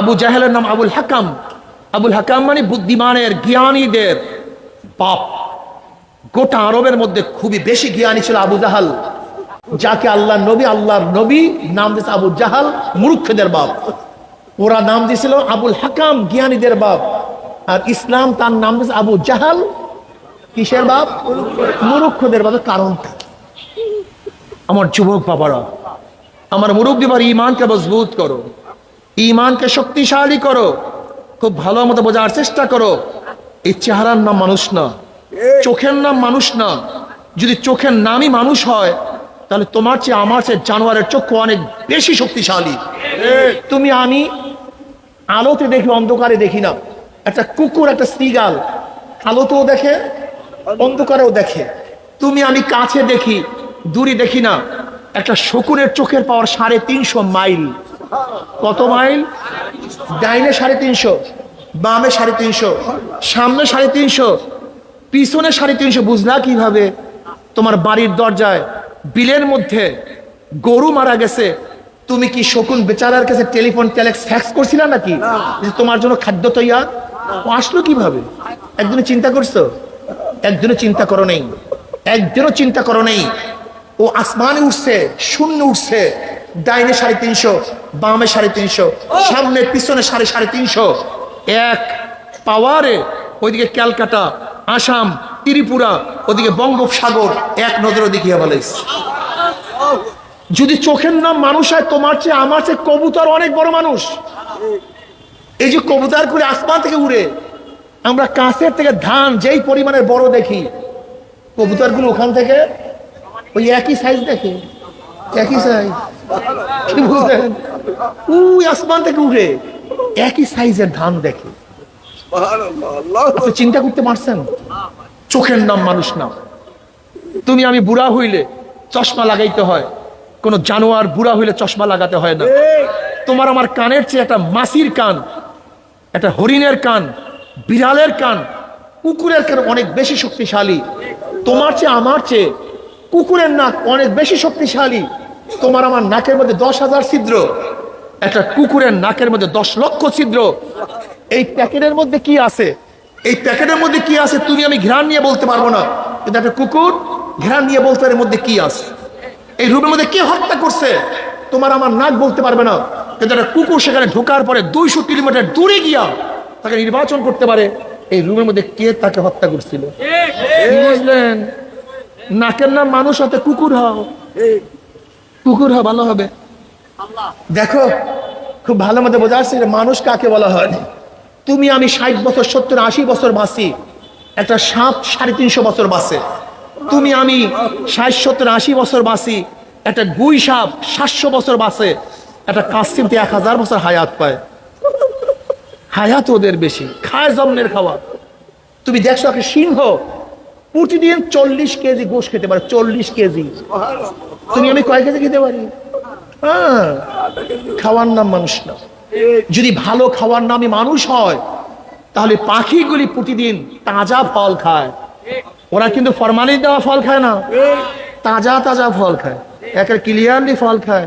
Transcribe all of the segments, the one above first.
আবু জাহেলের নাম আবুল হাকাম। আবুল হাকাম মানে বুদ্ধিমানের জ্ঞানীদের বাপ। গোটা আরবের মধ্যে খুবই বেশি জ্ঞানী ছিল আবু জাহাল, যাকে আল্লাহ নবী, আল্লাহর নবী নাম দিয়েছে আবু জাহাল মুরুক্ষদের বাপ। ওরা নাম দিয়েছিল আবুল হাকাম জ্ঞানীদের বাপ। আর ইসলাম তার নাম দিয়েছে আবু জাহাল কিসের বাপ? মুরুক্ষদের বাপের কারণটা আমার যুবক বাবারা, আমার মুরব্বী বার ইমানকে মজবুত করো। ইমানকে শক্তিশালী করো, খুব ভালো মতো বোঝার চেষ্টা করো। এই চেহারার নাম মানুষ না, চোখের নাম মানুষ না। যদি চোখের নামই মানুষ হয়, তাহলে তোমার চেয়ে আমার চেয়ে জানোয়ারের চক্ষু অনেক বেশি শক্তিশালী। তুমি আমি আলোতে দেখি, অন্ধকারে দেখি না। একটা কুকুর, একটা শ্রীগাল আলোতেও দেখে, অন্ধকারেও দেখে। তুমি আমি কাছে দেখি, দূরে দেখি না। একটা শকুনের চোখের পাওয়ার সাড়ে তিনশো মাইল। কত মাইল? ডাইনে সাড়ে তিনশো বামে সাড়ে তিনশো সামনে সাড়ে তিনশো পিছনে সাড়ে তিনশো। বুঝলা কীভাবে? তোমার বাড়ির দরজায় বিলের মধ্যে গরু মারা গেছে। তুমি কি শকুন বেচারার কাছে টেলিফোন ট্যালেক্স ফ্যাক্স করছিলা নাকি? যে তোমার জন্য খাদ্য তৈয়ার? ও আসলো কীভাবে? একদিনে চিন্তা করছ? একদিনও চিন্তা করো নেই। একদিনও চিন্তা করো নেই। ও আসমানে উঠছে শূন্য উঠছে। ডাইনে সাড়ে তিনশো বামে সাড়ে তিনশো সামনে পিছনে সাড়ে সাড়ে তিনশো। এক পাওয়ারে ওইদিকে ক্যালকাটা আসাম ত্রিপুরা ওদিকে বঙ্গোপসাগর এক নজরে দেখিয়ে বলিস যদি চোখের নাম মানুষ হয় তোমার চেয়ে আমার চেয়ে কবুতর অনেক বড় মানুষ। এই যে কবুতর করে আসমান থেকে উড়ে আমরা কাছের থেকে ধান যেই পরিমাণের বড় দেখি কবুতরগুলো ওখান থেকে ওই একই সাইজ দেখে একই সাইজ কি বুঝলেন? আসমান থেকে উড়ে একই সাইজের ধান দেখে। চিন্তা করতে পারছেন? চোখের নাম, মানুষ নাম। তুমি আমি বুড়া হইলে চশমা লাগাইতে হয়। কোন জানোয়ার বুড়া হইলে চশমা লাগাতে হয় না। তোমার আমার কানের চেয়ে একটা মাসির কান, একটা হরিণের কান, বিড়ালের কান, কুকুরের কান অনেক বেশি শক্তিশালী। তোমার চেয়ে আমার চেয়ে কুকুরের নাক অনেক বেশি শক্তিশালী। তোমার আমার নাকের মধ্যে দশ হাজার ছিদ্র একটা কুকুরের নাকের মধ্যে দশ লক্ষ ছিদ্র। এই প্যাকেটের মধ্যে কি আছে? এই প্যাকেটের মধ্যে কি আছে তুমি আমি ঘ্রাণ নিয়ে বলতে পারব না। কিন্তু একটা কুকুর ঘ্রাণ নিয়ে বলতে পারে এর মধ্যে কি আছে? এই রুমের মধ্যে কে হত্যা করছে? তোমার আমার নাক বলতে পারবে না। কিন্তু একটা কুকুর সেখানে ঢোকার পরে দুইশো কিলোমিটার দূরে গিয়া তাকে নির্বাচন করতে পারে। এই রুমের মধ্যে কে তাকে হত্যা করছিল? বুঝলেন? নাকের নাম মানুষ হতে কুকুর হও। কুকুর হও ভালো হবে। দেখো খুব ভালো মতো বোঝা যাচ্ছে যে মানুষ কাকে বলা হয়। তুমি আমি ষাট বছর সত্তর আশি বছর বাঁচি একটা সাপ সাড়ে তিনশো বছর বাঁচে তুমি আমি ষাট সত্তর আশি বছর বাঁচি একটা গুই সাপ সাতশো বছর বাঁচে একটা কাশ্চিমতে এক হাজার বছর হায়াত পায়। হায়াত ওদের বেশি। খায় জন্মের খাওয়া তুমি দেখছ একটা সিংহ প্রতিদিন চল্লিশ কেজি গোশ খেতে পারে, চল্লিশ কেজি। তুমি আমি কয় কেজি খেতে পারি? হ্যাঁ খাওয়ার নাম মানুষ না। যদি ভালো খাওয়ার নামে মানুষ হয়, তাহলে পাখিগুলি প্রতিদিন তাজা ফল খায়। ওরা কিন্তু ফরমালিন দেওয়া ফল খায় না। তাজা তাজা ফল খায়। একের ক্লিয়ারলি ফল খায়।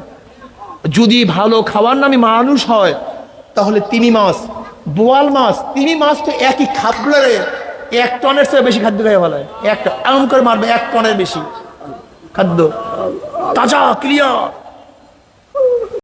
যদি ভালো খাওয়ার নামে মানুষ হয়, তাহলে তিমি মাছ, বোয়াল মাছ, তিমি মাছ তো একই খাবলারে এক টনের চেয়ে বেশি খাদ্য খাই বলা একটা এমন করে মারবে এক টনের বেশি খাদ্য। তাজা ক্লিয়ার